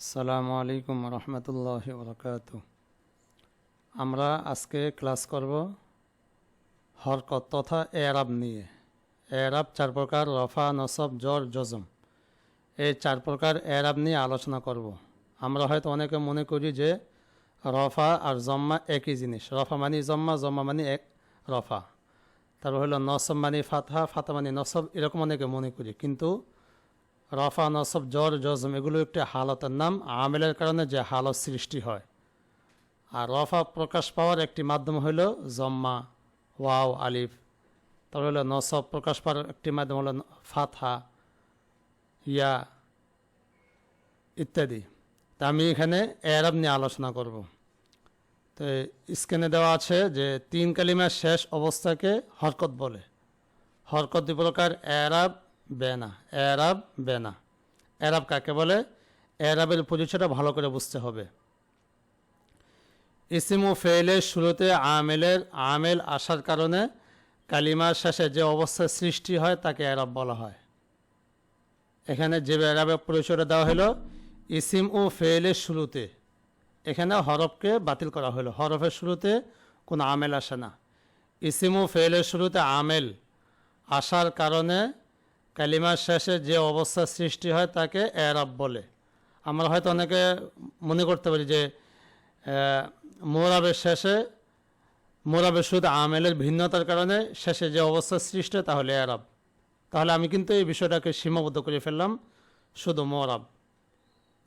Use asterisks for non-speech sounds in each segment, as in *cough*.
আসসালামু আলাইকুম রহমতুল্লাহ বরকাত আমরা আজকে ক্লাস করব হরকত তথা এরাব নিয়ে। এরাব চার প্রকার, রফা, নসব, জর, জজম। এই চার প্রকার এরাব নিয়ে আলোচনা করব। আমরা হয়তো অনেকে মনে করি যে রফা আর জম্মা একই জিনিস। রফা মানি জম্মা জম্মা মানি এক রফা। তারপর হলো নসব মানি ফাতহা ফাতা মানি নসব, এরকম অনেকে মনে করি। কিন্তু রফা, নসব জ্বর জজম, এগুলো একটি হালতের নাম। আমেলের কারণে যে হালত সৃষ্টি হয়। আর রফা প্রকাশ পাওয়ার একটি মাধ্যম হইল জম্মা, ওয়াও, আলিফ। তারপর হলো নসব, প্রকাশ পাওয়ার একটি মাধ্যম হলো ফাতহা, ইয়া ইত্যাদি। তা আমি এখানে এরাব নিয়ে আলোচনা করব। তো স্ক্রিনে দেওয়া আছে যে তিন কালিমার শেষ অবস্থাকে হরকত বলে। হরকত দুই প্রকার বেনা, এরাব বেনা। এরাব কাকে বলে? এরাবের পরিচয়টা ভালো করে বুঝতে হবে। ইসিম ফেলের শুরুতে আমেলের, আমেল আসার কারণে কালিমার শেষে যে অবস্থার সৃষ্টি হয় তাকে এরাব বলা হয়। এখানে যে এরাবের পরিচয়টা দেওয়া হলো, ইসিম ও ফেলের শুরুতে। এখানে হরফকে বাতিল করা হলো। হরফের শুরুতে কোনো আমেল আসে না। ইসিম ও ফেলের শুরুতে আমেল আসার কারণে কালিমার শেষে যে অবস্থার সৃষ্টি হয় তাকে এরাব বলে। আমরা হয়তো অনেকে মনে করতে পারি যে মোরাবের শেষে, মোরাবের শুধু আমেলের ভিন্নতার কারণে শেষে যে অবস্থার সৃষ্টি তাহলে এরাব। তাহলে আমি কিন্তু এই বিষয়টাকে সীমাবদ্ধ করে ফেললাম, শুধু মোরাব।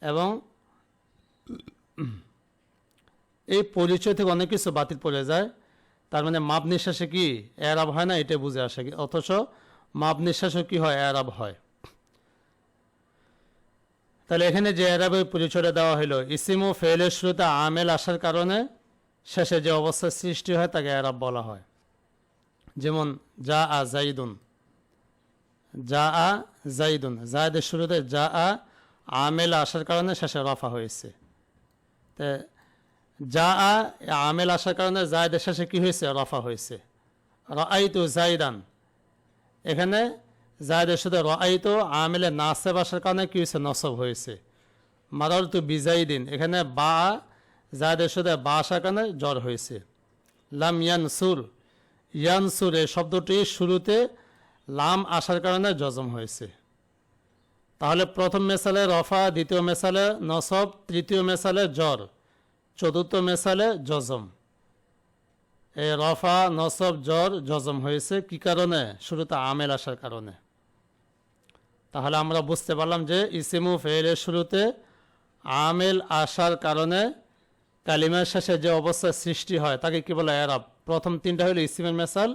এবং এই পরিচয় থেকে অনেক কিছু বাতিল পড়ে যায়। তার মানে মাপ নিঃশ্বাসে কি এরাব হয় না এটা বুঝে আসে। অথচ মাপ নিঃশ্বাসও কি হয়? এরাব হয়। তাহলে এখানে যে এরাবের পরিচয়টা দেওয়া হলো ইসিম ফেলের শুরুতে আমেল আসার কারণে শেষে যে অবস্থার সৃষ্টি হয় তাকে এরাব বলা হয়। যেমন যা আ জাইদুন যা আ জাইদুন জায়দের শুরুতে যা আ আমেল আসার কারণে শেষে রফা হয়েছে। তা যা আ আমেল আসার কারণে জায়দের শেষে কি হয়েছে? রফা হয়েছে। রাইতু জাইদান এখানে জায়দের সাথে রাইত আমেলে নাসেব আসার কারণে কি হয়েছে? নসব হয়েছে। মারার তু বিজাইদিন, এখানে বা জায়দের সাথে বা আসার কারণে জ্বর হয়েছে। লাম ইয়ানসুর ইয়ানসুর এই শব্দটি শুরুতে লাম আসার কারণে জজম হয়েছে। তাহলে প্রথম মেসালে রফা, দ্বিতীয় মেসালে নসব, তৃতীয় মেসালে জ্বর, চতুর্থ মেসালে জজম। এই রফা, নসব, জ্বর, জজম হয়েছে। কি কারণে? শুরুতে আমেল আসার কারণে। তাহলে আমরা বুঝতে পারলাম যে ইসিমু ফেলের শুরুতে আমেল আসার কারণে কালিমার শেষে যে অবস্থার সৃষ্টি হয়, তাকে কি বলে এরাব? প্রথম তিনটা হলো ইসিমের মেসাল,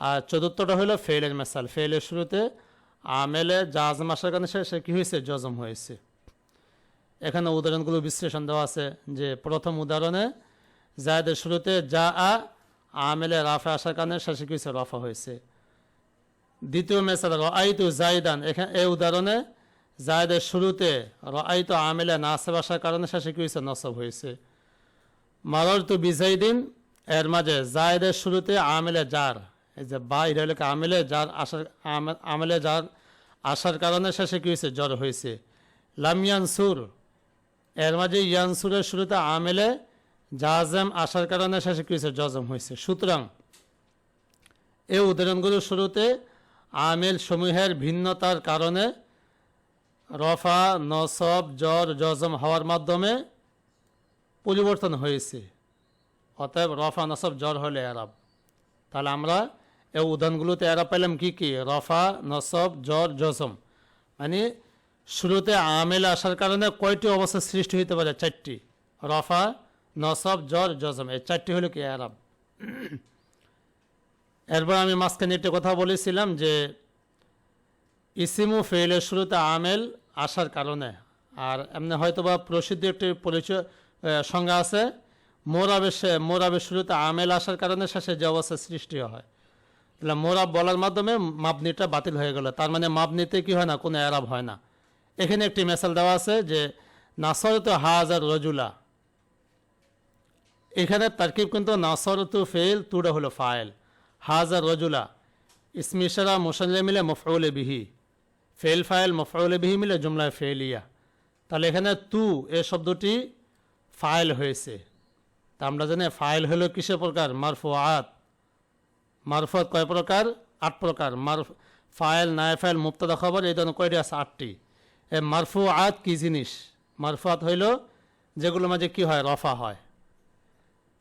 আর চতুর্থটা হলো ফেলের মেসাল। ফেলের শুরুতে আমেলে জাজম আসার কারণে শেষে কী হয়েছে? জজম হয়েছে। এখানে উদাহরণগুলো বিশ্লেষণ দেওয়া আছে যে প্রথম উদাহরণে জায়দের শুরুতে যা, আ, আমেলে রাফা আসার কারণে শেষে কি হয়েছে? রফা হয়েছে। দ্বিতীয় মেসাল রাইতু জাইদান এখানে এই উদাহরণে জায়দের শুরুতে রাইতু আমেলে নাসব আসার কারণে শেষে কি হয়েছে? নসব হয়েছে। মারর তু বিজাইদিন, এর মাঝে জায়দের শুরুতে আমেলে জার এই যে বা হলো আমেলে যার আসার আমেলে যার আসার কারণে শেষে কি হয়েছে? জ্বর হয়েছে। লামিয়ান সুর এর মাঝে ইয়ানসুরের শুরুতে আমেলে জাজম আসার কারণে শেষে কি হয়েছে? জজম হয়েছে। সুতরাং এই উদাহরণগুলোর শুরুতে আমেল সমূহের ভিন্নতার কারণে রফা, নসব, জ্বর, জজম হওয়ার মাধ্যমে পরিবর্তন হয়েছে। অতএব রফা, নসব, জ্বর হলে এরাব তাহলে আমরা এই উদাহরণগুলোতে এরা পেলাম কি কি? রফা, নসব, জ্বর, জজম। মানে শুরুতে আমেল আসার কারণে কয়টি অবস্থা সৃষ্টি হইতে পারে? চারটি। রফা নসব, জ্বর, জজম, এই চারটি হলো কি আরব এরপর আমি মাঝখানে একটা কথা বলেছিলাম যে, ইসিমু ফেলের শুরুতে আমেল আসার কারণে, আর এমনি হয়তো বা প্রসিদ্ধ একটি পরিচয় সংজ্ঞা আছে মোরাবের মোরাবের শুরুতে আমেল আসার কারণে শেষে যে অবস্থা সৃষ্টি হয়। তাহলে মোরাব বলার মাধ্যমে মাপনিটা বাতিল হয়ে গেল, তার মানে মাপনিতে কি হয় না, কোনো এরাব হয় না। এখানে একটি মেসাল দেওয়া আছে যে, নাসরত হাজার রজুলা এখানে তারকিব কিন্তু নাসরত ফেল তুড়ে হলো ফায়েল হাজার রজুলা ইসমিশরা মুসাল্লে মিলে মফরুল বিহি। ফেল ফায়েল মফরুল বিহি মিলে জুমলায় ফেলিয়া তাহলে এখানে তু, এ শব্দটি ফাইল হয়েছে। তা আমরা জানি ফাইল হলো কিসের প্রকার? মারফু আত মারফত কয় প্রকার? আট প্রকার। মার ফাইল, নাই ফাইল মুক্তদা খবর, এই ধরনের কয়টি আছে? আটটি। এ মারফু আত কি জিনিস? মারফুয়াত হইল যেগুলো মাঝে কি হয়? রফা হয়।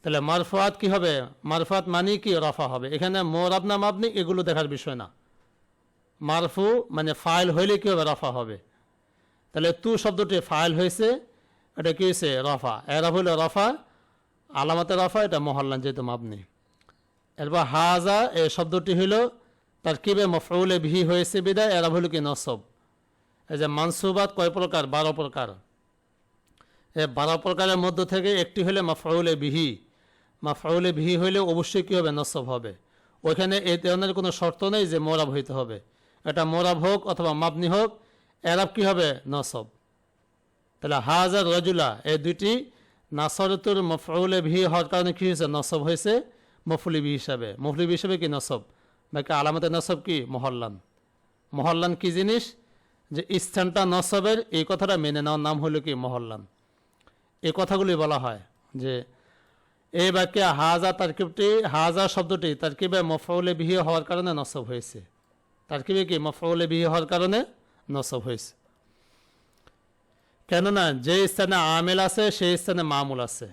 তাহলে মারফাত কি হবে? মারফাত মানে কি? রফা হবে। এখানে মোরাব না মাবনি এগুলো দেখার বিষয় না। মারফু মানে ফাইল হইলে কি হবে? রফা হবে। তাহলে তু শব্দটি ফাইল হয়েছে এটা কি হয়েছে রফা। এরা হইল রফা, আলামতে রফা, এটা মহল্লান যেহেতু মাবনি। এরপর হাজা এই শব্দটি হইল, তার কিবে মফউলে বিহি হয়েছে বিদায় এরা হইল কি নসব। এই যে মানসুবাত কয় প্রকার? বারো প্রকার। এ বারো প্রকারের মধ্য থেকে একটি হলে মাফউলে বিহি। মাফউলে ভি হইলে অবশ্যই কী হবে? নসব হবে। ওইখানে এই ধরনের কোনো শর্ত নেই যে মোরাব হইতে হবে। এটা মোরাব হোক অথবা মাবনি হোক, এরাব কি হবে? নসব। তাহলে হাজার রজুলা এই দুইটি নাসরতুর মফউলে বিহি হওয়ার কারণে কী হয়েছে? নসব হয়েছে মফুলিবি হিসাবে। মফলিবি হিসাবে কি নসব? বাকি আলামতে নসব কি? মহল্লান। মহল্লান কি জিনিস? যে স্থানটা নসবের, এই কথাটা মেনে নেওয়ার নাম হলো কি? মহল্লান। এই কথাগুলি বলা হয় যে এই বাক্যে হাজা তারকিবটি, হাজা শব্দটি তারকিবে মফউলে বিহি হওয়ার কারণে নসব হয়েছে। তারকিবে কি? মফউলে বিহি হওয়ার কারণে নসব হয়েছে। কেননা যে স্থানে আমেল আছে, সেই স্থানে মামুল আছে।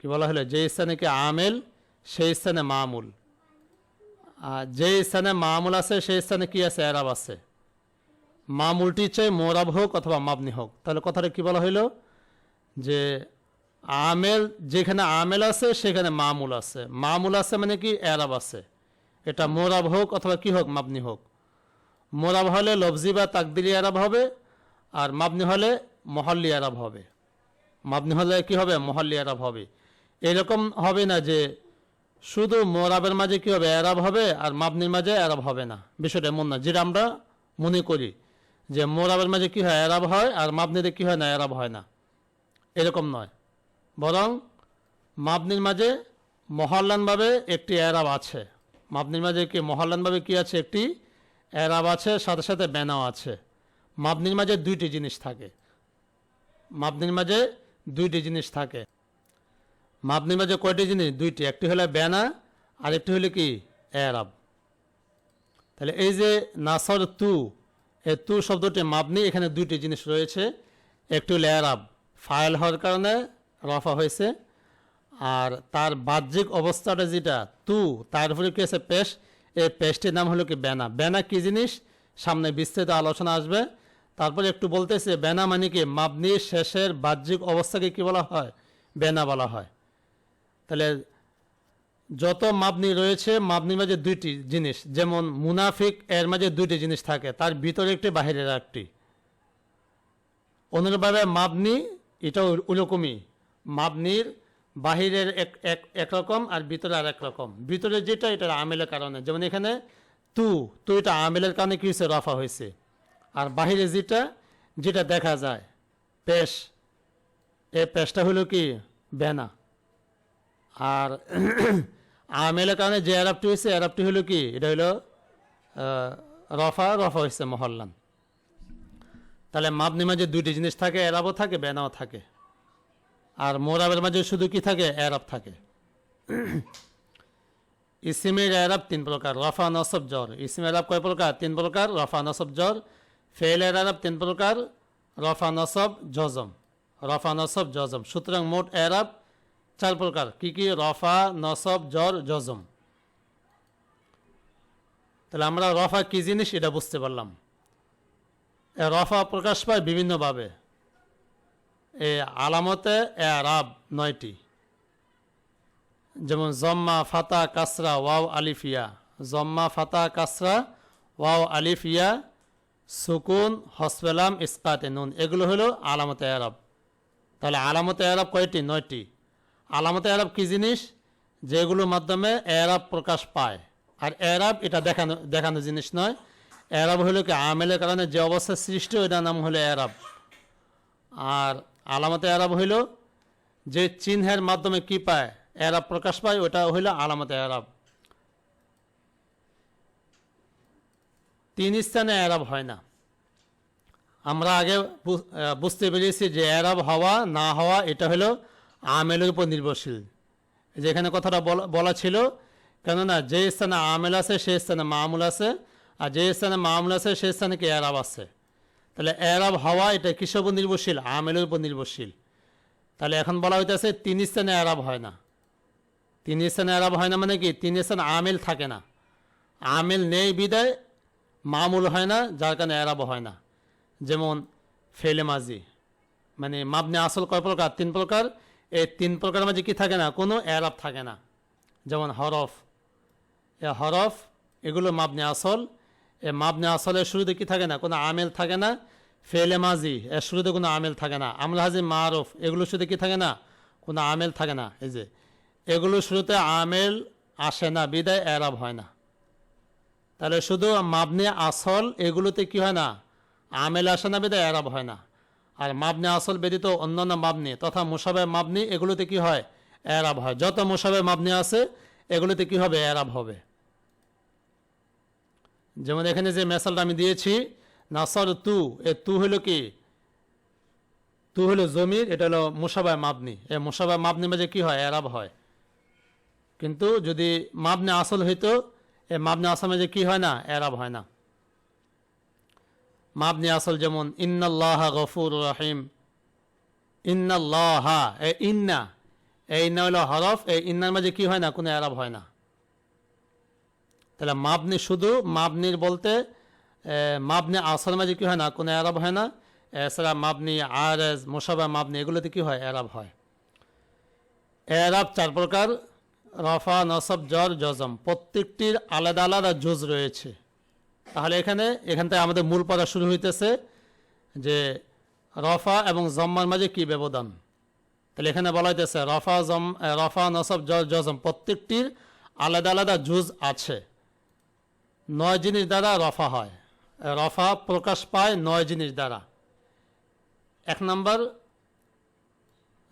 কি বলা হলো? যে স্থানে কি আমেল, সেই স্থানে মামুল। আর যে স্থানে মামুল আছে, সেই স্থানে কি আছে? এরাব আছে। মামুলটি চাই মোরাব হোক অথবা মাবনি হোক। তাহলে কথাটা কি বলা হইল যে আমেল, যেখানে আমেল আছে, সেখানে মামুল আছে। মামুল আছে মানে কি? এরাব আছে। এটা মোরাব হোক অথবা কি হোক, মাবনি হোক। মোরাব হলে লফজি বা তাকদিরি আরব হবে, আর মাবনি হলে মহল্লি আরব হবে। মাবনি হলে কি হবে? মহল্লি আরব হবে। এরকম হবে না যে শুধু মোরাবের মাঝে কি হবে? এরাব হবে, আর মাবনির মাঝে এরাব হবে না। বিষয়টা এমন না। যেটা আমরা মনে করি যে মোরাবের মাঝে কি হয়? এরাব হয়, আর মাবনিতে কি হয় না? এরাব হয় না। এরকম নয়। বরং মাবনির মাঝে মহল্লানভাবে একটি অ্যারাব আছে। মাবনির মাঝে কি মহল্লানভাবে কি আছে? একটি অ্যারাব আছে, সাথে সাথে ব্যানাও আছে। মাবনির মাঝে দুইটি জিনিস থাকে। মাবনির মাঝে দুইটি জিনিস থাকে। মাবনির মাঝে কয়টি জিনিস? দুইটি। একটি হলো ব্যানা আর একটি হলো কি? এরাব। তাহলে এই যে নাসর তু এ তু শব্দটি মাবনি, এখানে দুইটি জিনিস রয়েছে। একটি হলো এরাব। ফাইল হওয়ার কারণে রফা হয়েছে। আর তার বাহ্যিক অবস্থাটা যেটা, তু, তার উপরে কি আছে পেশ? এই পেশটির নাম হলো কি বেনা। বেনা কি জিনিস? সামনে বিস্তৃত আলোচনা আসবে। তারপরে একটু বলতেছে, বেনা মানে কি? মাবনির শেষের বাহ্যিক অবস্থাকে কি বলা হয়? বেনা বলা হয়। তাহলে যত মাবনি রয়েছে মাবনির মাঝে দুইটি জিনিস। যেমন মুনাফিক, এর মাঝে দুইটি জিনিস থাকে। তার ভিতরে একটি, বাহিরের একটি অনুরূপভাবে মাবনি এটা ওরকমই। মাবনির বাহিরের এক এক একরকম আর ভিতরে আর এক রকম। ভিতরে যেটা এটা আমেলের কারণে। যেমন এখানে তু তু এটা আমেলের কারণে কি হয়েছে? রফা হয়েছে। আর বাহিরে যেটা যেটা দেখা যায়, পেশ। এই পেশটা হলো কি? বেনা। আর *clears throat* আমেলের কারণে যে অ্যারাবটি হয়েছে অ্যারাবটি হলো কি? এটা হলো রফা রফা হয়েছে মহল্লান। তাহলে মাবনি মাঝে দুইটি জিনিস থাকে, এরাবও থাকে, বেনাও থাকে। আর মোরাবের মাঝে শুধু কি থাকে? এরাব থাকে। *clears throat* ইসিমের এরাব তিন প্রকার, রফা, নসব, জ্বর। ইসিমের এরাব কয় প্রকার? তিন প্রকার, রফা, নসব, জ্বর। ফেলের এরাব তিন প্রকার, রফা, নসব, জজম। রফা, নসব, জজম। সুতরাং মোট এরাব চার প্রকার। কি কি? রফা, নসব, জ্বর, জজম। তাহলে আমরা রফা কি জিনিস? এটা বুঝতে পারলাম। রফা প্রকাশ পায় বিভিন্নভাবে এ আলামতে এ রাব নয়টি। যেমন জম্মা ফাতা কাসরা ওয়াও আলিফিয়া জম্মা ফাতা কাসরা ওয়াও আলিফিয়া সুকুন হসপেলাম ইস্কাতে নুন, এগুলো হলো আলামতে আরব। তাহলে আলামতে আরব কয়টি? নয়টি। আলামতে আরব কি জিনিস? যেগুলোর মাধ্যমে এরাব প্রকাশ পায়। আর এরাব এটা দেখানো দেখানো জিনিস নয়। এরাব হলো কি আমেলের কারণে যে অবস্থা সৃষ্টি ওইটার নাম হলো এরাব। আর আলামতে এরাব হইল যে চিহ্নের মাধ্যমে কি পায় এরাব প্রকাশ পায়, ওটা হইল আলামতে এরাব। তিন স্থানে এরাব হয় না। আমরা আগে বুঝতে পেরেছি যে এরাব হওয়া, না হওয়া, এটা হলো আমেলের উপর নির্ভরশীল। যেখানে কথাটা বলা বলা ছিল, কেননা যে স্থানে আমেল আছে সেই স্থানে মামুল আছে, আর যে স্থানে মামুল আছে সেই স্থানে কি এরাব আছে। তাহলে এরাব, হওয়া, এটা কিসের উপর নির্ভরশীল? আমেলের উপর নির্ভরশীল। তাহলে এখন বলা হইতেছে, তিন স্থানে এরাব হয় না। তিন স্থানে এরাব হয় না মানে কি? তিন স্থানে আমেল থাকে না। আমেল নেই বিদায়, মামুল হয় না, যার কারণে এরাব হয় না। যেমন ফেলে মাঝি মানে মাবনে আসল কয় প্রকার? তিন প্রকার। এই তিন প্রকার মাঝে কি থাকে না? কোনো এরাব থাকে না। যেমন হরফ। এ হরফ, এগুলো মাবনে আসল। মাবনে আসলের শুরুতে কি থাকে না? কোনো আমেল থাকে না? ফেলে মাজি এর শুরুতে কোনো আমেল থাকে না। আমল হাজি, মারফ এগুলোর শুরুতে কি থাকে না? কোনো আমেল থাকে না। এই যে এগুলোর শুরুতে আমেল আসে না, বিদায় এরাব হয় না। তাহলে শুধু মাবনে আসল এগুলোতে কি হয় না? আমেল আসে না, বিদায় এরাব হয় না। আর মাবনে আসল ব্যতীত অন্যান্য মাবনি তথা মুসাবে মাবনি এগুলোতে কি হয়? এরাব হয়। যত মুসাবে মাবনি আছে এগুলোতে কি হবে? এরাব হবে। যেমন এখানে যে মেসালটা আমি দিয়েছি নাসর তু, এ তু হলো কি? তু হলো জমির, এটা হলো মুসাবায় মাবনি। এ মুসাবায় মাবনি মাঝে কি হয়? এরাব হয়। কিন্তু যদি মাবনে আসল হইতো, এ মাবনে আসল মাঝে কি হয় না? এরাব হয় না। মাবনি আসল যেমন, ইন্নাল্লাহ গফুর রহিম। ইন্নাল্লাহা, এ ইন্না। এই ইন্না হলো হরফ এই ইন্নার মাঝে কি হয় না? কোনো এরাব হয় না। তাহলে মাবনি শুধু মাবনির বলতে মাবনি আসল মাঝে কি হয় না? কোনো এরাব হয় না? এছাড়া মাবনি আরেজ, মোসাবা, মাবনি, এগুলোতে কী হয়? এরাব হয়। এরাব চার প্রকার, রফা, নসব জর জজম। প্রত্যেকটির আলাদা আলাদা জুজ রয়েছে। তাহলে এখানে, এখান থেকে আমাদের মূল পড়া শুরু হইতেছে যে রফা এবং জম্মার মাঝে কি ব্যবধান? তাহলে এখানে বলা হইতেছে রফা, জম রফা, নসব জর জজম। প্রত্যেকটির আলাদা আলাদা জুজ আছে। নয় জিনিস দ্বারা রফা হয়। রফা প্রকাশ পায় নয় জিনিস দ্বারা। এক নম্বর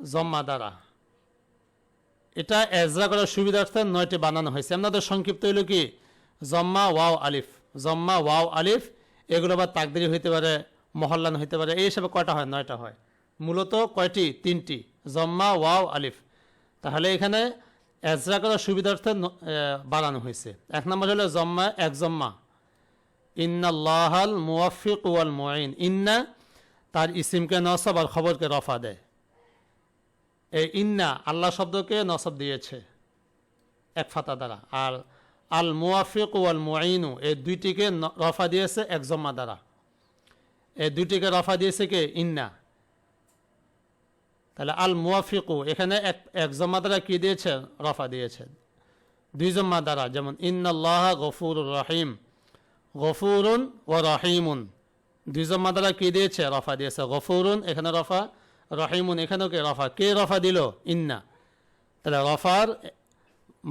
জম্মা দ্বারা। এটা এজরা করার সুবিধার্থে নয়টি বানানো হয়েছে। আপনাদের সংক্ষিপ্ত হইল কি? জম্মা, ওয়াও, আলিফ। জম্মা, ওয়াও, আলিফ, এগুলো বা তাকদিরি হইতে পারে, মহল্লান হইতে পারে, এই হিসাবে কয়টা হয়? নয়টা হয়। মূলত কয়টি? তিনটি। জম্মা, ওয়াও, আলিফ। তাহলে এখানে এজরা করার সুবিধার্থে বাড়ানো হয়েছে। এক নম্বর হলো জম্মা, এক জম্মা। ইন্নাল্লাহাল মুওয়াফিক ওয়াল মুইন ইন্না তার ইসিমকে নসব আর খবরকে রফা দেয়। এই ইন্না আল্লাহ শব্দকে নসব দিয়েছে এক ফাতা দ্বারা। আর আল মুয়াফিক ওয়াল মুআইনু এই দুইটিকে রফা দিয়েছে এক জম্মা দ্বারা। এই দুইটিকে রফা দিয়েছে কে? ইন্না। তাহলে আল মুয়াফিকু এখানে এক এক জম্মা দ্বারা কি দিয়েছে? রফা দিয়েছে। দুই জম্মা দ্বারা যেমন ইন্নাল্লাহ গফুর রহিম, গফুরুন ও রহিমুন। দুই জম্মা দ্বারা কি দিয়েছে? রফা দিয়েছে। গফুরুন, এখানে রফা, রহিমুন, এখানেও কে রফা? কে রফা দিল? ইন্না। তাহলে রফার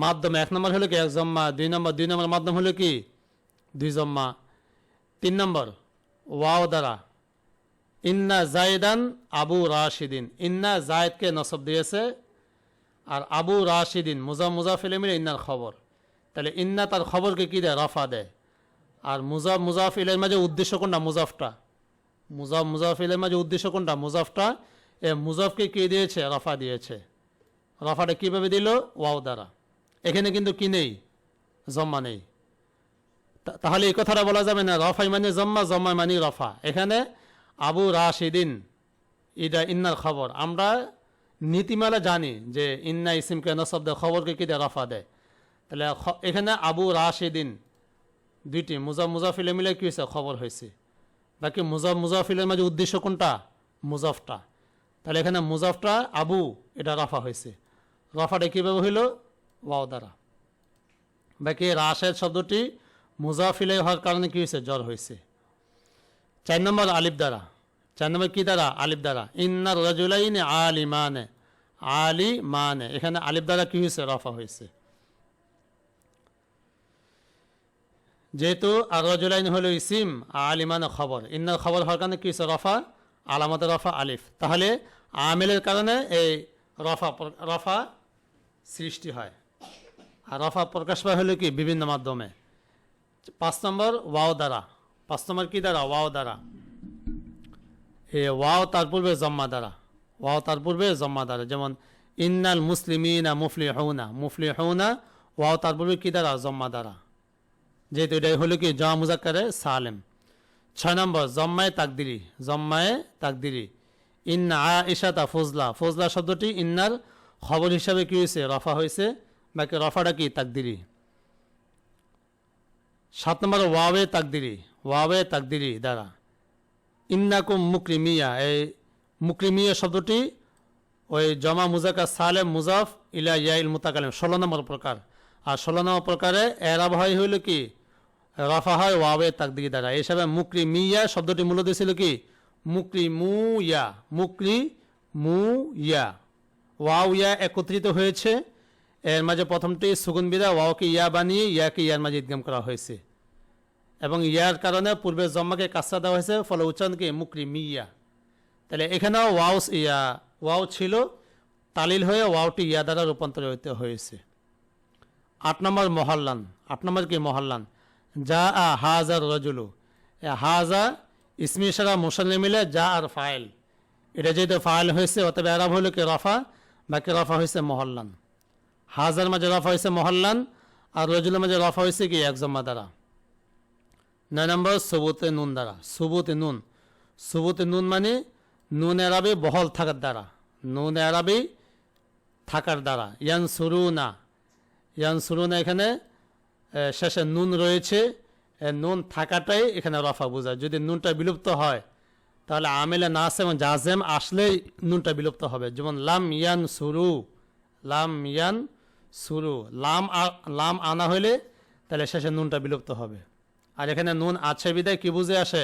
মাধ্যম এক নম্বর হলো কি? এক জম্মা, দুই নম্বর দুই নম্বর মাধ্যম হলো কি? দুই জম্মা। তিন নম্বর, ওয়াও দ্বারা। ইন্না জায়দান আবু রাশিদিন। ইন্না জায়দকে নসব দিয়েছে আর আবু রাশিদিন। মুজা মুজাফিলে মিলে ইন্নার খবর। তাহলে ইন্না তার খবরকে কি দেয়? রফা দেয়। আর মুজাফ মুজাফিলের মাঝে উদ্দেশ্য কোনটা? মুজাফটা। মুজাফ মুজাফিলের মাঝে উদ্দেশ্য কোনটা? মুজাফটা। এ মুজাফকে কি দিয়েছে? রফা দিয়েছে। রফাটা কীভাবে দিল? ওয়াও দ্বারা। এখানে কিন্তু কি নেই? জম্মা নেই। তাহলে এই কথাটা বলা যাবে না। রফাই মানে জম্মা জম্মা মানে রফা। এখানে আবু রাশিদিন, এটা ইন্নার খবর। আমরা নীতিমালা জানি যে ইন্না ইসিমকে নসব খবরকে কি দেয়? রফা দেয়। তাহলে এখানে আবু রাশিদিন দুইটি, মুজা মুজাফিলে মিলে কি হয়েছে? খবর হয়েছে। বাকি মুজা মুজাফিলের মাঝে উদ্দেশ্য কোনটা? মুজাফটা। তাহলে এখানে মুজাফটা, আবু, এটা রফা হয়েছে। রফাটা কীভাবে হইল? ওয়াও দ্বারা। বাকি রাশের শব্দটি মুজাফিলে হওয়ার কারণে কি হয়েছে? জ্বর হয়েছে। চার নম্বর আলিফ দ্বারা চার নম্বর কি দ্বারা আলিফ দ্বারা ইন্নার রাজুলাইন আলিমানে আলি মানে এখানে আলিফ দ্বারা কি হয়েছে রফা হয়েছে যেহেতু আর রজুলাইন হলো ইসিম আলিমানে খবর ইন্নার খবর হওয়ার কারণে কি হয়েছে রফা আলামতে রফা আলিফ তাহলে আমেলের কারণে এই রফা রফা সৃষ্টি হয় আর রফা প্রকাশ পায় হলো কি বিভিন্ন মাধ্যমে পাঁচ নম্বর ওয়াও দ্বারা পাঁচ নম্বর কি দ্বারা ওয়াও দ্বারা। এ ওয়াও তার পূর্বে জম্মা দ্বারা। ওয়াও তার পূর্বে জম্মা দ্বারা। যেমন, ইন্নাল মুসলিমিনা মুফলি হৌনা মুফলি হৌনা ওয়াও তার পূর্বে কি দ্বারা? জম্মা দ্বারা। যেহেতু এটাই হলো কি, জমা মুজাক্কারে সালেম। ছয় নম্বর, জম্মায় তাকদিরি। জম্মায় তাকদিরি। ইন্না আ ইশাতা ফজলা। ফজলা শব্দটি ইন্নার খবর হিসাবে কি হয়েছে? রফা হয়েছে। বাকি রফাটা কি? তাকদিরি। সাত নম্বর, ওয়াওয়ে তাকদিরি। ওয়াওয়ে তাকদিরি দ্বারা ইন্নাকুম মুকরিমিয়া, এই মুকরিমিয়া শব্দটি ওই জমা মুজাকা সালেম মুজাফ ইলা ইয়াইল মুতাকালিম ষোলো নম্বর প্রকার। আর ষোলো নম্বর প্রকারে এরাব হয় হইল কি? রফা হয় ওয়াবে তাকদিরি দ্বারা। এই হিসাবে মুকরি মিয়া শব্দটি মূলত ছিল কি? মুকরি মু ইয়া মুকরি মু ইয়া ওয়াও, ইয়া একত্রিত হয়েছে। এর মাঝে প্রথমটি সুগুন বিদা, ওয়াওকে ইয়া বানিয়ে, ইয়াকে ইয়ার মাঝে ইদগাম করা হয়েছে। এবং ইয়ার কারণে পূর্বে জম্মাকে কাঁচা দেওয়া হয়েছে, ফলে উচ্চারণকে মুকরি মিয়া। তাহলে এখানেও ওয়াও ইয়া, ওয়াও ছিল, তালিল হয়ে ওয়াওটি ইয়া দ্বারা রূপান্তরিত হয়েছে। আট নম্বর মহল্লান, আট নম্বর কি মহল্লান? যা আ হাজার রজুলু। হাজা, ইসমি সারা মুসল্লি মিলে যা আর ফাইল। এটা যেহেতু ফাইল হয়েছে, অতএব এরাব হলো কি রফা, বাকি রফা হয়েছে মহল্লান। হাজার মাঝে রফা হয়েছে মহল্লান, আর রজুলের মাঝে রফা হয়েছে কি এক জম্মা দ্বারা। নয় নম্বর সবুতে নুন দ্বারা। সবুতে নুন। সবুতে নুন মানে নুন এরাবে বহল থাকার দ্বারা। নুন এরাবে থাকার দ্বারা। ইয়ান সুরু না ইয়ান সুরু না এখানে শেষে নুন রয়েছে। নুন থাকাটাই এখানে রফা বোঝায়। যদি নুনটা বিলুপ্ত হয়, তাহলে আমেলে নাস এবং জাজেম আসলেই নুনটা বিলুপ্ত হবে। যেমন লাম ইয়ান সুরু। লাম ইয়ান সুরু। লাম লাম আনা হইলে তাহলে শেষে নুনটা বিলুপ্ত হবে। আর এখানে নুন আছে বিদায়, কি বুঝে আসে?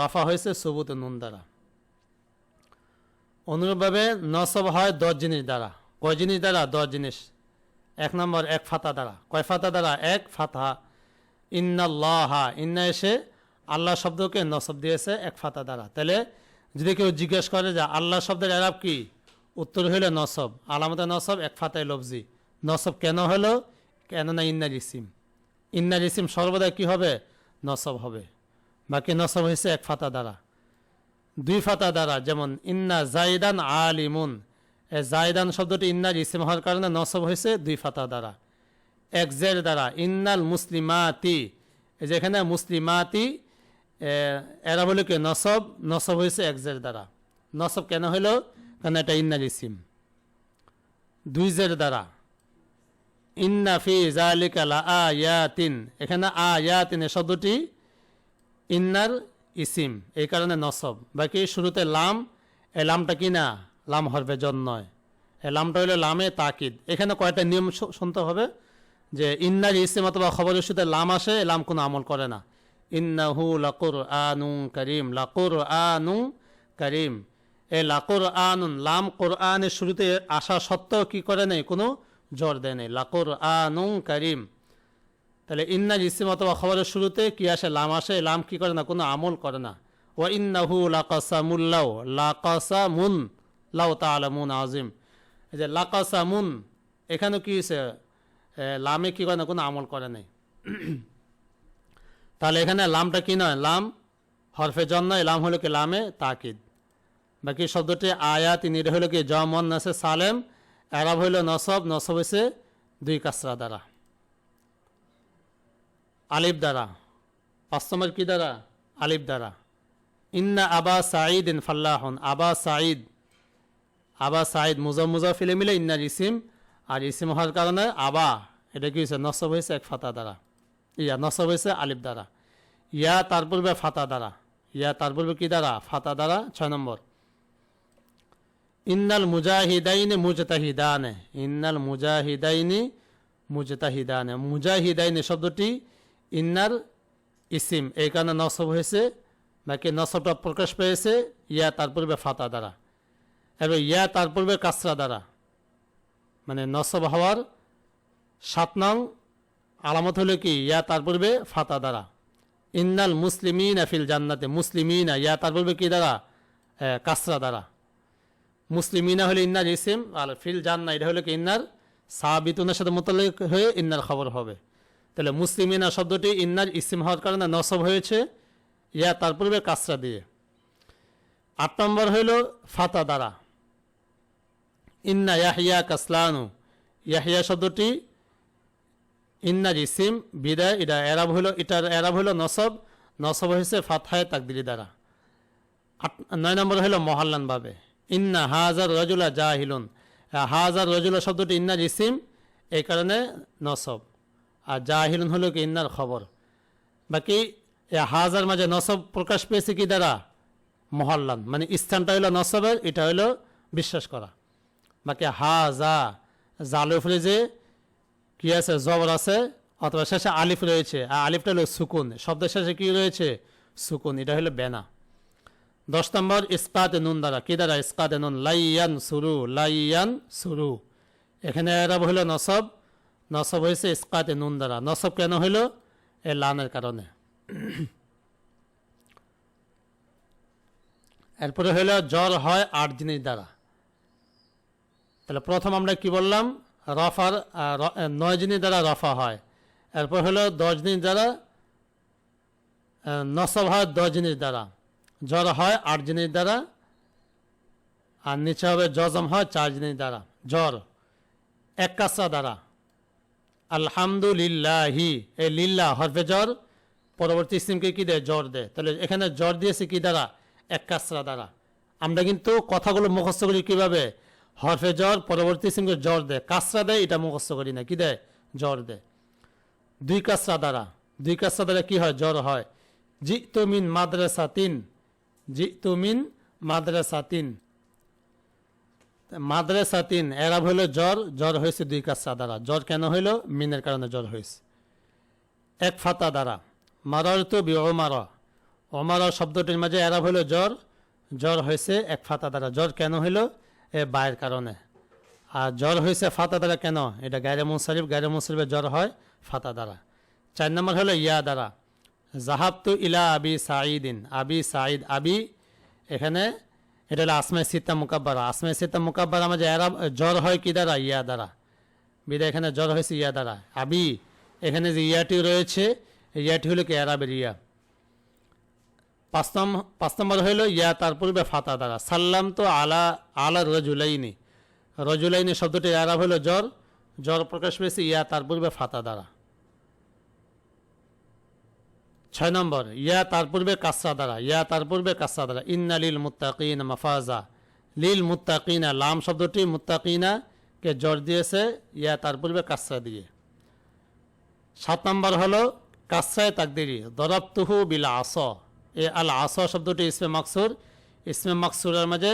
রফা হয়েছে সবুত নুন দ্বারা। অনুরূপভাবে নসব হয় দশ জিনিস দ্বারা। কয় জিনিস দ্বারা? দশ জিনিস। এক নম্বর, এক ফাতা দ্বারা। কয় ফাতা দ্বারা? এক ফাতা। ইন্নাল্লাহা। ইন্না এসে আল্লাহ শব্দকে নসব দিয়েছে এক ফাতা দ্বারা। তাহলে যদি কেউ জিজ্ঞেস করে যে আল্লাহ শব্দের এরাব কি? উত্তর হইলে নসব। আলামতে নসব, এক ফাতায় লফজি। নসব কেন হলো? কেননা ইন্না ইসিম। ইন্নার ইসিম সর্বদা কি হবে? নসব হবে। বাকি নসব হয়েছে এক ফাতা দ্বারা। দুই ফাতা দ্বারা, যেমন ইন্না জাইদান আলিমুন। এ জাইদান শব্দটি ইন্নার ইসিম হওয়ার কারণে নসব হয়েছে দুই ফাতা দ্বারা। এক জের দ্বারা, ইন্নাল মুসলিমাতি। এই যে এখানে মুসলিমাতি এরা বলে কি? নসব নসব হয়েছে এক জের দ্বারা। নসব কেন হলো কারণ এটা ইন্নার ইসিম দুই জের দ্বারা। ইন্না ফি জালিকা লা আয়াতিন। এখানে আয়াতিন এ শব্দটি ইন্নার ইসিম, এই কারণে নসব। বাকি শুরুতে লাম এই লামটা কি না? লাম হরবে জন নয়। এই লামটা হলো লামে তাকিদ। এখানে কয়টা নিয়ম শুনতে হবে, যে ইন্নার ইসিম অথবা খবরের সাথে লাম আসে এই লাম কোনো আমল করে না। ইন্নাহু লাকুর আনু করিম লাকুর আনু করিম। এই লাকুর আনুন লাম কোরআনের শুরুতে আসা সত্ত্বেও কি করে নেই? কোনো জোর দেয় নেই। লাকুর আনু করিম। তাহলে ইন্না ইসিম অথবা খবরের শুরুতে কি আসে? লাম আসে, লাম কি করে না? কোনো আমল করে না। ও ইন্নাহু লাকাসামুল্লাহ লাকাসামুন লাউ তালামুন আজিম এই যে লাকাসামুন, এখানে কি হয়েছে লামে কি করে না? কোনো আমল করে নাই। *clears throat* তাহলে এখানে লামটা কি নয়? লাম হরফে জন নয়, লাম হলো কি লামে তাকিদ। বাকি শব্দটি আয়াত নির হলো কি জমন সালেম এরাব হইল নসব নসব হয়েছে দুই কাসরা দ্বারা। আলিফ দ্বারা। পাঁচ নম্বর কি দ্বারা? আলিফ দ্বারা। ইন্না আবা সাঈদ ইন ফাল্লাহন। আবা সাঈদ। আবা সাঈদ মুজা মুজা ফিলে মিলে ইন্নার ইসিম। আর ইসিম হওয়ার কারণে আবা, এটা কি হয়েছে নসব হয়েছে এক ফাতা দ্বারা। ইয়া, নসব হয়েছে আলিফ দ্বারা। ইয়া, তার পূর্বে ফাতা দ্বারা। ইয়া, তার পূর্বে কি দ্বারা? ফাতা দ্বারা। ছয় নম্বর। ইন্নাল মুজাহিদাইনি মুজতাহিদানে ইন্নাল মুজাহিদাইনি মুজতাহিদানে মুজাহিদাইনি শব্দটি ইন্নার ইসিম এই কারণে নসব হয়েছে নাকি নসবটা প্রকাশ পেয়েছে, ইয়া তার পূর্বে ফাতা দ্বারা। এবং ইয়া তার পূর্বে কাসরা দ্বারা। মানে নসব হওয়ার সাত নং আলামত হলো কি? ইয়া তার পূর্বে ফাতা দ্বারা। ইন্নাল মুসলিমিন ফিল জান্নাতে। মুসলিমিনা, ইয়া তার পূর্বে কি দ্বারা? কাসরা দ্বারা। মুসলিমিনা হলে ইন্নার ইসিম, আর ফিল জান্না এটা হলো কি ইন্নার সাবিতুনের সাথে মোতালেক হয়ে ইন্নার খবর হবে। তাহলে মুসলিমিনা শব্দটি ইন্নার ইসিম হওয়ার কারণে নসব হয়েছে, ইয়া তার পূর্বে কাসরা দিয়ে। আট নম্বর হইল ফাতা দ্বারা। ইন্না ইয়াহিয়া কাসলানু। ইয়াহিয়া শব্দটি ইন্নার ইসিম, বিদায়, এটা এরাব হইল এটার এরাব হইল নসব। নসব হয়েছে ফাতহায় তাকদিরি দ্বারা। আট, নয় নম্বর হইল মহাল্লান ভাবে। ইন্না হাজার রজুলা যা জাহিলুন হাজার রজুলা শব্দটি ইন্নার ইসিম এই কারণে নসব। আর জাহিলুন হলো কি ইন্নার খবর। বাকি হাজার মাঝে নসব প্রকাশ পেয়েছে কি দ্বারা? মহল্লান। মানে স্থানটা হইল নসবের, এটা হইল বিশ্বাস করা। বাকি, হাজা জালের উপরে যে কি আছে জবর আছে, অথবা শেষে আলিফ রয়েছে। আর আলিফটা হলো সুকুন। শব্দের শেষে কি রয়েছে? সুকুন। এটা হলো বেনা। দশ নম্বর ইস্কাতে নুন দ্বারা কি দ্বারা ইস্কাতে নুন লাইয়ান সুরু লাইয়ান সুরু এখানে এরাব হইল নসব নসব হয়েছে ইস্কাতে নুন দ্বারা নসব কেন হইল এ লানের কারণে এরপরে হইল জ্বর হয় আট জিনিস দ্বারা তাহলে প্রথম আমরা কি বললাম রফার নয় জিনিস দ্বারা রফা হয় এরপর হলো দশ জিনিস দ্বারা নসব হয় দশ জিনিস দ্বারা জ্বর হয় আট জিনিস দ্বারা আর নিচে হবে জজম হয় চার জিনিস দ্বারা। জ্বর এক কাসা দ্বারা। আলহামদুলিল্লাহি এ লিল্লা, হরফে জ্বর, পরবর্তী ইসিমকে কি দেয়? জ্বর দেয়। তাহলে এখানে জ্বর দিয়েছে কি দ্বারা? এক কাসরা দ্বারা। আমরা কিন্তু কথাগুলো মুখস্থ করি কীভাবে? হরফে জ্বর, পরবর্তী ইসিমকে জ্বর দেয়। কাসরা দেয়, এটা মুখস্থ করি না। কি দেয়? জ্বর দেয়। দুই কাসরা দ্বারা। দুই কাসরা দ্বারা কি হয়? জ্বর হয়। জি তুমিন মাদ্রাসা তিন জি তুমিন মাদ্রাসা তিন মাদ্রাসা তিন এরাব হইল জ্বর জ্বর হয়েছে দুই কাসরা দ্বারা জ্বর কেন হইল? মিনের কারণে জ্বর হয়েছে এক ফাতা দ্বারা। মারার তো বি ওমার। ওমার শব্দটির মাঝে এরাব হইল জ্বর জ্বর হয়েছে এক ফাতা দ্বারা। জ্বর কেন হইল? এ বায়ের কারণে। আর জ্বর হয়েছে ফাতা দ্বারা কেন? এটা গায়রে মুসারিফ গায়রে মুসারিফের জ্বর হয় ফাতা দ্বারা। চার নম্বর হলো ইয়া দ্বারা। জাহাবতু ইলা আবি সাঈদিন। আবি সাঈদ, আবি, এখানে এটা হলো আসমাই সিতা মুকাব্বারা। আসমাই সিতা মুকাব্বারা আমাদের এরাব জ্বর হয় কি দ্বারা? ইয়া দ্বারা। বিদায় এখানে জ্বর হয়েছে ইয়া দ্বারা। আবি, এখানে যে ইয়াটি রয়েছে ইয়াটি হলো কি এরাবের ইয়া। পাঁচ নম্বর পাঁচ নম্বর হইল ইয়া, তার পূর্বে ফাতা দ্বারা। সাল্লাম তো আলা আলা রজুলাইনি। রজুলাইনি শব্দটি আরাব হইল জ্বর। জ্বর প্রকাশ পেয়েছে ইয়া, তার পূর্বে ফাতা দ্বারা। ছয় নম্বর, ইয়া তার পূর্বে কাসরা দ্বারা ইয়া তার পূর্বে কাসরা দ্বারা ইন্না লিল মুত্তাকিন মাফাজা। লিল মুত্তাকিনা, লাম শব্দটি মুত্তাকিনা কে জ্বর দিয়েছে, ইয়া তার পূর্বে কাসরা দিয়ে। সাত নম্বর হলো কাসরায় তাকদিরি, দরবতুহু বিল আস। এ আল আস শব্দটি ইসমে মাকসুর, ইসমে মাকসুরের মাঝে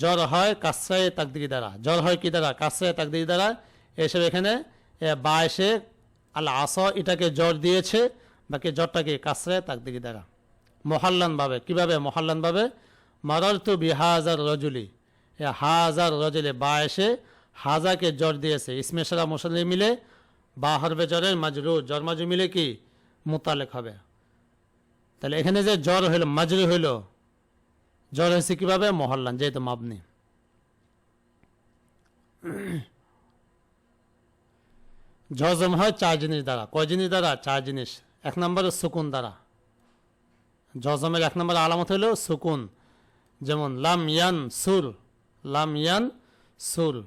জ্বর হয় কাসরায় তাকদিরি দ্বারা। জ্বর হয় কি দ্বারা? কাসরায় তাকদিরি দ্বারা। এসব এখানে বা এসে আল আস এটাকে জ্বর দিয়েছে বাকি জ্বরটাকে তাক তাকদিরি দ্বারা মহাল্লানভাবে, কীভাবে মহাল্লানভাবে? মারার তু বিহাজার রজুলি। এ হাজার রজুলি বা এসে হাজাকে জ্বর দিয়েছে। ইসমে সারা মুসলিম মিলে বা হরবে জ্বরের মাজরু। জ্বর মাজু মিলে কি? মোতালেক হবে। তাহলে এখানে যে জ্বর হইল, মাজরু হইল, জ্বর হয়েছে কীভাবে? মহল্লান, যেহেতু মাবনি। জজম হয় চার জিনিস দ্বারা। কয় জিনিস দ্বারা? চার জিনিস। এক নম্বরে সুকুন দ্বারা। জজমের এক নম্বর আলামত হলো সুকুন। যেমন, লাম ইয়ান সুর, লাম ইয়ান সুর।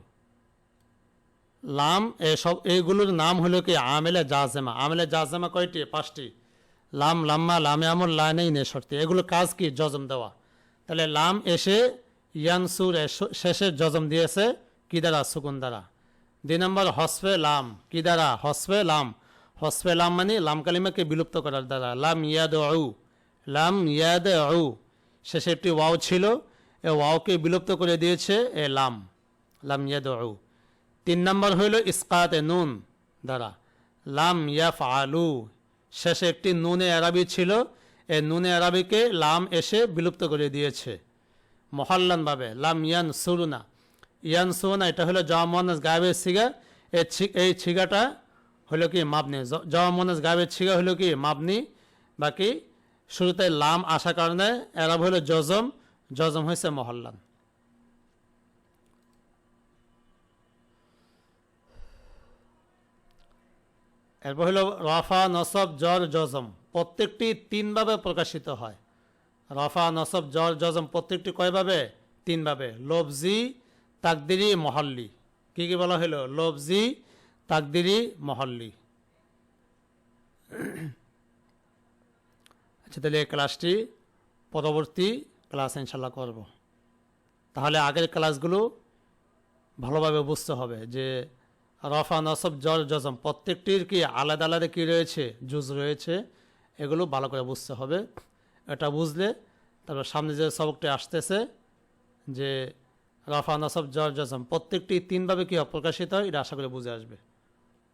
লাম এসব এইগুলোর নাম হলো কি? আমেলে জাজেমা। আমেলে জাজেমা কয়টি? পাঁচটি। লাম, লাম্মা, লামে আমল লাইনেই নে শর্তি। এগুলো কাজ কি? জজম দেওয়া। তাহলে লাম এসে ইয়ানসুর এস- শেষে জজম দিয়েছে, কি দ্বারা? সুকুন দ্বারা। দুই নম্বর, হসফে লাম। কি দ্বারা? হসফে লাম। হসফে লাম মানে লাম কালিমাকে বিলুপ্ত করার দ্বারা। লাম ইয়াদ আউ লাম ইয়াদ আউ শেষে একটি ওয়াও ছিল, এ ওয়াওকে বিলুপ্ত করে দিয়েছে এ লাম লাম ইয়াদ আউ তিন নম্বর হইল ইস্কাতে নুন দ্বারা। লাম ইয়াফ আলু শেষে একটি নুনে আরবি ছিল, এ নুনে আরবিকে লাম এসে বিলুপ্ত করে দিয়েছে। মহাল্লানভাবে লাম ইয়ান সুরুনা ইয়ান সুরুনা এটা হলো জওয়ামনাস গায়েবের ছি- এই ছিগাটা হলো কি মাবনি। জওয়ামনাস গায়েবের ছিগা হলো কি মাবনি, বাকি শুরুতে লাম আসার কারণে এরাব হলো জজম জজম হয়েছে মহল্লান। এরপর হলো রফা, নসব, জ্বর, জজম, প্রত্যেকটি তিনভাবে প্রকাশিত হয়। রফা, নসব জর জজম, প্রত্যেকটি কয়ভাবে? তিনভাবে। লবজি তাকদিরি, মহল্লি। কি কি বলা হলো? লবজি তাকদিরি মহল্লি। আচ্ছা তাহলে এই ক্লাসটি পরবর্তী ক্লাস ইনশাল্লাহ করব। তাহলে আগের ক্লাসগুলো ভালোভাবে বুঝতে হবে যে রফা, নসব, জর, জজম প্রত্যেকটির কি আলাদা আলাদা কী রয়েছে জুজ রয়েছে, এগুলো ভালো করে বুঝতে হবে। এটা বুঝলে তারপর সামনে যে সবকটি আসতেছে যে রফা, নসব, জর, জজম প্রত্যেকটি তিনভাবে কী প্রকাশিত হয়, এটা আশা করে বুঝে আসবে।